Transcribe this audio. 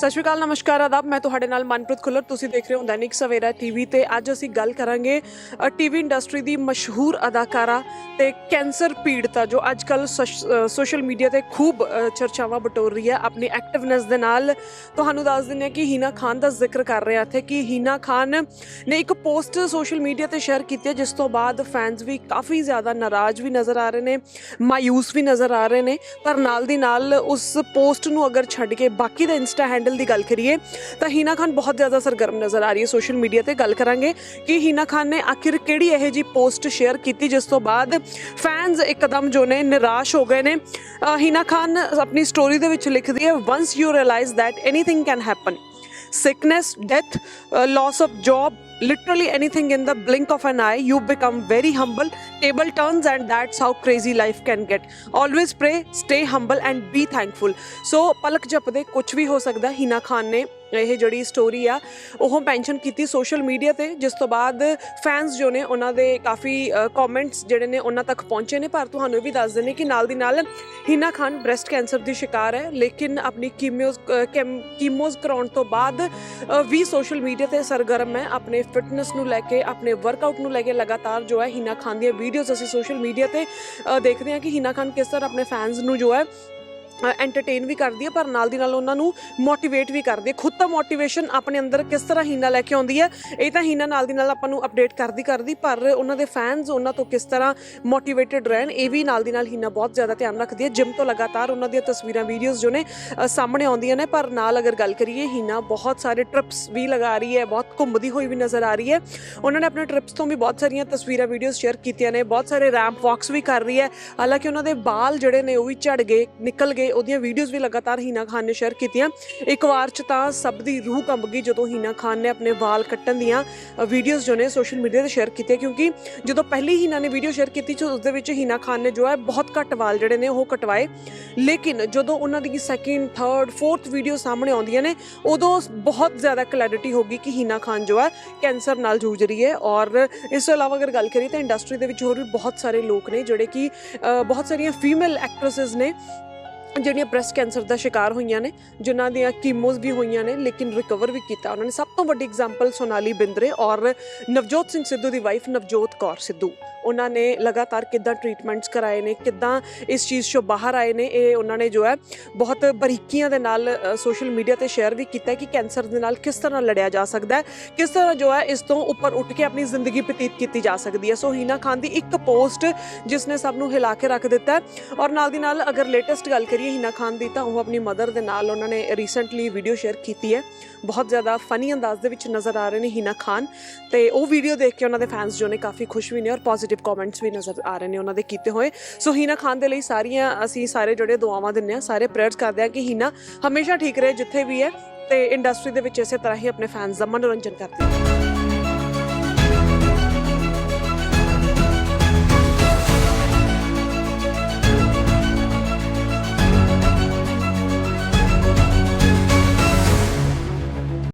ਸਤਿ ਸ਼੍ਰੀ ਅਕਾਲ, ਨਮਸਕਾਰ, ਆਦਾਬ। ਮੈਂ ਤੁਹਾਡੇ ਨਾਲ ਮਨਪ੍ਰੀਤ ਖੁੱਲਰ। ਤੁਸੀਂ ਦੇਖ ਰਹੇ ਹੋ ਦੈਨਿਕ ਸਵੇਰਾ ਟੀਵੀ ਤੇ ਅੱਜ ਅਸੀਂ ਗੱਲ ਕਰਾਂਗੇ ਟੀਵੀ ਇੰਡਸਟਰੀ ਦੀ ਮਸ਼ਹੂਰ ਅਦਾਕਾਰਾ ਤੇ ਕੈਂਸਰ ਪੀੜਤਾ, ਜੋ ਅੱਜ ਕੱਲ ਸੋਸ਼ਲ ਮੀਡੀਆ ਤੇ ਖੂਬ ਚਰਚਾਵਾਂ ਬਟੋਰ ਰਹੀ ਹੈ ਆਪਣੀ ਐਕਟਿਵਨੈਸ ਦੇ ਨਾਲ। ਤੁਹਾਨੂੰ ਦੱਸ ਦਿੰਦੇ ਹਾਂ ਕਿ ਹੀਨਾ ਖਾਨ ਦਾ ਜ਼ਿਕਰ ਕਰ ਰਹੇ ਹਾਂ ਇੱਥੇ ਕਿ ਹੀਨਾ ਖਾਨ ਨੇ ਇੱਕ ਪੋਸਟ ਸੋਸ਼ਲ ਮੀਡੀਆ ਤੇ ਸ਼ੇਅਰ ਕੀਤੀ ਹੈ, ਜਿਸ ਤੋਂ ਬਾਅਦ ਫੈਨਸ ਵੀ ਕਾਫੀ ਜ਼ਿਆਦਾ ਨਾਰਾਜ਼ ਵੀ ਨਜ਼ਰ ਆ ਰਹੇ ਨੇ, ਮਾਯੂਸ ਵੀ ਨਜ਼ਰ ਆ ਰਹੇ ਨੇ, ਪਰ ਨਾਲ ਦੀ ਨਾਲ ਉਸ ਪੋਸਟ ਨੂੰ ਅਗਰ ਛੱਡ ਕੇ ਬਾਕੀ ਦਾ ਇੰਸਟਾ ਹੈਂਡਲ ਦੀ ਗੱਲ ਕਰੀਏ ਤਾਂ ਹੀਨਾ ਖਾਨ ਬਹੁਤ ਜ਼ਿਆਦਾ ਸਰਗਰਮ ਨਜ਼ਰ ਆ ਰਹੀ ਹੈ ਸੋਸ਼ਲ ਮੀਡੀਆ ਤੇ ਗੱਲ ਕਰਾਂਗੇ ਕਿ ਹੀਨਾ ਖਾਨ ਨੇ ਆਖਿਰ ਕਿਹੜੀ ਇਹ ਜੀ ਪੋਸਟ ਸ਼ੇਅਰ ਕੀਤੀ ਜਿਸ ਤੋਂ ਬਾਅਦ ਫੈਨਸ ਇੱਕਦਮ ਜੋ ਨੇ ਨਿਰਾਸ਼ ਹੋ ਗਏ ਨੇ। ਹੀਨਾ ਖਾਨ ਆਪਣੀ ਸਟੋਰੀ ਦੇ ਵਿੱਚ ਲਿਖਦੀ ਹੈ once you realise that anything can happen sickness death uh, loss of job literally anything in the blink of an eye you become very humble table turns and that's how crazy life can get always pray stay humble and be thankful so ਪਲਕ ਜਪਦੇ ਕੁਝ ਵੀ ਹੋ ਸਕਦਾ ਹੀਨਾ ਖਾਨ ਨੇ ਇਹ ਜਿਹੜੀ story ਆ, ਉਹ ਮੈਂਸ਼ਨ ਕੀਤੀ ਸੋਸ਼ਲ ਮੀਡੀਆ ਤੇ, ਜਿਸ ਤੋਂ ਬਾਅਦ ਫੈਨਸ ਜੋ ਨੇ ਉਹਨਾਂ ਦੇ ਕਾਫੀ ਕਮੈਂਟਸ ਜਿਹੜੇ ਨੇ ਉਹਨਾਂ ਤੱਕ ਪਹੁੰਚੇ ਨੇ। ਪਰ ਤੁਹਾਨੂੰ ਇਹ ਵੀ ਦੱਸ ਦਿੰਦੇ ਕਿ ਨਾਲ ਦੀ ਨਾਲ ਹੀਨਾ ਖਾਨ ਬ੍ਰੈਸਟ ਕੈਂਸਰ ਦੀ ਸ਼ਿਕਾਰ ਹੈ, ਲੇਕਿਨ ਆਪਣੀ ਕੀਮੋਜ਼ ਕੀਮੋਜ਼ ਕਰਾਉਣ ਤੋਂ ਬਾਅਦ ਵੀ ਸੋਸ਼ਲ ਮੀਡੀਆ ਤੇ ਸਰਗਰਮ ਹੈ। ਆਪਣੇ ਫਿਟਨੈਸ ਨੂੰ ਲੈ ਕੇ, ਆਪਣੇ ਵਰਕਆਊਟ ਨੂੰ ਲੈ ਕੇ ਲਗਾਤਾਰ ਜੋ ਹੈ ਹੀਨਾ ਖਾਨ ਦੀਆਂ ਵੀਡੀਓਜ਼ ਅਸੀਂ ਸੋਸ਼ਲ ਮੀਡੀਆ ਤੇ ਦੇਖਦੇ ਹਾਂ ਕਿ ਹੀਨਾ ਖਾਨ ਕਿਸ ਤਰ੍ਹਾਂ ਆਪਣੇ ਫੈਨਸ ਨੂੰ ਜੋ ਹੈ ਐਂਟਰਟੇਨ ਵੀ ਕਰਦੀ ਹੈ ਪਰ ਨਾਲ ਦੀ ਨਾਲ ਉਹਨਾਂ ਨੂੰ ਮੋਟੀਵੇਟ ਵੀ ਕਰਦੀ ਹੈ ਖੁਦ ਤਾਂ ਮੋਟੀਵੇਸ਼ਨ ਆਪਣੇ ਅੰਦਰ ਕਿਸ ਤਰ੍ਹਾਂ ਹੀਨਾ ਲੈ ਕੇ ਆਉਂਦੀ ਹੈ ਇਹ ਤਾਂ ਹੀਨਾ ਨਾਲ ਦੀ ਨਾਲ ਆਪਾਂ ਨੂੰ ਅਪਡੇਟ ਕਰਦੀ ਕਰਦੀ, ਪਰ ਉਹਨਾਂ ਦੇ ਫੈਨਸ ਉਹਨਾਂ ਤੋਂ ਕਿਸ ਤਰ੍ਹਾਂ ਮੋਟੀਵੇਟਿਡ ਰਹਿਣ, ਇਹ ਵੀ ਨਾਲ ਦੀ ਨਾਲ ਹੀਨਾ ਬਹੁਤ ਜ਼ਿਆਦਾ ਧਿਆਨ ਰੱਖਦੀ ਹੈ ਜਿਮ ਤੋਂ ਲਗਾਤਾਰ ਉਹਨਾਂ ਦੀਆਂ ਤਸਵੀਰਾਂ ਵੀਡੀਓਜ਼ ਜੋ ਨੇ ਸਾਹਮਣੇ ਆਉਂਦੀਆਂ ਨੇ, ਪਰ ਨਾਲ ਅਗਰ ਗੱਲ ਕਰੀਏ ਹੀਨਾ ਬਹੁਤ ਸਾਰੇ ਟ੍ਰਿਪਸ ਵੀ ਲਗਾ ਰਹੀ ਹੈ, ਬਹੁਤ ਘੁੰਮਦੀ ਹੋਈ ਵੀ ਨਜ਼ਰ ਆ ਰਹੀ ਹੈ। ਉਹਨਾਂ ਨੇ ਆਪਣੇ ਟ੍ਰਿਪਸ ਤੋਂ ਵੀ ਬਹੁਤ ਸਾਰੀਆਂ ਤਸਵੀਰਾਂ ਵੀਡੀਓਜ਼ ਸ਼ੇਅਰ ਕੀਤੀਆਂ ਨੇ, ਬਹੁਤ ਸਾਰੇ ਰੈਂਪ ਵਾਕਸ ਵੀ ਕਰ ਰਹੀ ਹੈ। ਹਾਲਾਂਕਿ ਉਹਨਾਂ ਦੇ ਬਾਲ ਜਿਹੜੇ ਨੇ, ਉਹ ਵੀ ਝੜ ਗਏ, ਨਿਕਲ ਗਏ ਉਹਦੀਆਂ ਵੀਡੀਓਜ਼ ਵੀ ਲਗਾਤਾਰ ਹੀਨਾ ਖਾਨ ਨੇ ਸ਼ੇਅਰ ਕੀਤੀਆਂ। ਇੱਕ ਵਾਰ ਚ ਤਾਂ ਸਭ ਦੀ ਰੂਹ ਕੰਬ ਗਈ ਜਦੋਂ ਹੀਨਾ ਖਾਨ ਨੇ ਆਪਣੇ ਵਾਲ ਕੱਟਣ ਦੀਆਂ ਵੀਡੀਓਜ਼ ਜੋ ਨੇ ਸੋਸ਼ਲ ਮੀਡੀਆ ਤੇ ਸ਼ੇਅਰ ਕੀਤੀਆਂ ਕਿਉਂਕਿ ਜਦੋਂ ਪਹਿਲੀ ਹੀਨਾ ਨੇ ਵੀਡੀਓ ਸ਼ੇਅਰ ਕੀਤੀ ਸੀ, ਉਸ ਦੇ ਵਿੱਚ ਹੀਨਾ ਖਾਨ ਨੇ ਜੋ ਹੈ ਬਹੁਤ ਘੱਟ ਵਾਲ ਜਿਹੜੇ ਨੇ ਉਹ ਕਟਵਾਏ। ਲੇਕਿਨ ਜਦੋਂ ਉਹਨਾਂ ਦੀ ਸੈਕਿੰਡ ਥਰਡ ਫੋਰਥ ਵੀਡੀਓ ਸਾਹਮਣੇ ਆਉਂਦੀਆਂ ਨੇ, ਉਦੋਂ ਬਹੁਤ ਜ਼ਿਆਦਾ ਕਲੈਰਿਟੀ ਹੋ ਗਈ ਕਿ ਹੀਨਾ ਖਾਨ ਜੋ ਹੈ ਕੈਂਸਰ ਨਾਲ ਜੂਝ ਰਹੀ ਹੈ। ਔਰ ਇਸ ਤੋਂ ਇਲਾਵਾ ਅਗਰ ਗੱਲ ਕਰੀਏ ਤਾਂ ਇੰਡਸਟਰੀ ਦੇ ਵਿੱਚ ਹੋਰ ਵੀ ਬਹੁਤ ਸਾਰੇ ਲੋਕ ਨੇ ਜਿਹੜੇ ਕਿ ਬਹੁਤ ਸਾਰੀਆਂ ਫੀਮੇਲ ਐਕਟ੍ਰੈਸਸ ਨੇ ਜਿਹੜੀਆਂ ਬ੍ਰੈਸਟ ਕੈਂਸਰ ਦਾ ਸ਼ਿਕਾਰ ਹੋਈਆਂ ਨੇ, ਜਿਨ੍ਹਾਂ ਦੀਆਂ ਕੀਮੋਜ਼ ਵੀ ਹੋਈਆਂ ਨੇ, ਲੇਕਿਨ ਰਿਕਵਰ ਵੀ ਕੀਤਾ ਉਹਨਾਂ ਨੇ। ਸਭ ਤੋਂ ਵੱਡੀ ਐਗਜ਼ਾਮਪਲ ਸੋਨਾਲੀ ਬਿੰਦਰੇ ਔਰ ਨਵਜੋਤ ਸਿੰਘ ਸਿੱਧੂ ਦੀ ਵਾਈਫ ਨਵਜੋਤ ਕੌਰ ਸਿੱਧੂ। ਉਹਨਾਂ ਨੇ ਲਗਾਤਾਰ ਕਿੱਦਾਂ ਟ੍ਰੀਟਮੈਂਟਸ ਕਰਾਏ ਨੇ, ਕਿੱਦਾਂ ਇਸ ਚੀਜ਼ ਤੋਂ ਬਾਹਰ ਆਏ ਨੇ, ਇਹ ਉਹਨਾਂ ਨੇ ਜੋ ਹੈ ਬਹੁਤ ਬਰੀਕੀਆਂ ਦੇ ਨਾਲ ਸੋਸ਼ਲ ਮੀਡੀਆ ਤੇ ਸ਼ੇਅਰ ਵੀ ਕੀਤਾ ਕਿ ਕੈਂਸਰ ਦੇ ਨਾਲ ਕਿਸ ਤਰ੍ਹਾਂ ਲੜਿਆ ਜਾ ਸਕਦਾ ਹੈ, ਕਿਸ ਤਰ੍ਹਾਂ ਜੋ ਹੈ ਇਸ ਤੋਂ ਉੱਪਰ ਉੱਠ ਕੇ ਆਪਣੀ ਜ਼ਿੰਦਗੀ ਬਤੀਤ ਕੀਤੀ ਜਾ ਸਕਦੀ ਹੈ। ਸੋ ਹੀਨਾ ਖਾਨ ਦੀ ਇੱਕ ਪੋਸਟ ਜਿਸ ਨੇ ਸਭ ਨੂੰ ਹਿਲਾ ਕੇ ਰੱਖ ਦਿੱਤਾ ਔਰ ਨਾਲ ਦੀ ਨਾਲ ਅਗਰ ਲੇਟੈਸਟ ਗੱਲ ਕਰੀਏ ਹੀਨਾ ਖਾਨ ਦੀ ਤਾਂ ਉਹ ਆਪਣੀ ਮਦਰ ਦੇ ਨਾਲ ਉਹਨਾਂ ਨੇ ਰੀਸੈਂਟਲੀ ਵੀਡੀਓ ਸ਼ੇਅਰ ਕੀਤੀ ਹੈ। ਬਹੁਤ ਜ਼ਿਆਦਾ ਫਨੀ ਅੰਦਾਜ਼ ਦੇ ਵਿੱਚ ਨਜ਼ਰ ਆ ਰਹੇ ਨੇ ਹੀਨਾ ਖਾਨ। ਤੇ ਉਹ ਵੀਡੀਓ ਦੇਖ ਕੇ ਉਹਨਾਂ ਦੇ ਫੈਨਸ ਜੋ ਨੇ ਕਾਫੀ ਖੁਸ਼ ਵੀ ਨੇ ਔਰ ਪੋਜ਼ਿਟਿਵ ਕਮੈਂਟਸ ਵੀ ਨਜ਼ਰ ਆ ਰਹੇ ਨੇ ਉਹਨਾਂ ਦੇ ਕੀਤੇ ਹੋਏ। ਸੋ ਹੀਨਾ ਖਾਨ ਦੇ ਲਈ ਸਾਰੀਆਂ ਅਸੀਂ ਸਾਰੇ ਜਿਹੜੇ ਦੁਆਵਾਂ ਦਿੰਨੇ ਆ ਸਾਰੇ ਪ੍ਰੇਅਰਸ ਕਰਦੇ ਆ ਕਿ ਹੀਨਾ ਹਮੇਸ਼ਾ ਠੀਕ ਰਹੇ ਜਿੱਥੇ ਵੀ ਹੈ ਤੇ ਇੰਡਸਟਰੀ ਦੇ ਵਿੱਚ ਇਸੇ ਤਰ੍ਹਾਂ ਹੀ ਆਪਣੇ ਫੈਨਸ ਦਾ ਮਨੋਰੰਜਨ ਕਰਦੀ ਰਹੇ।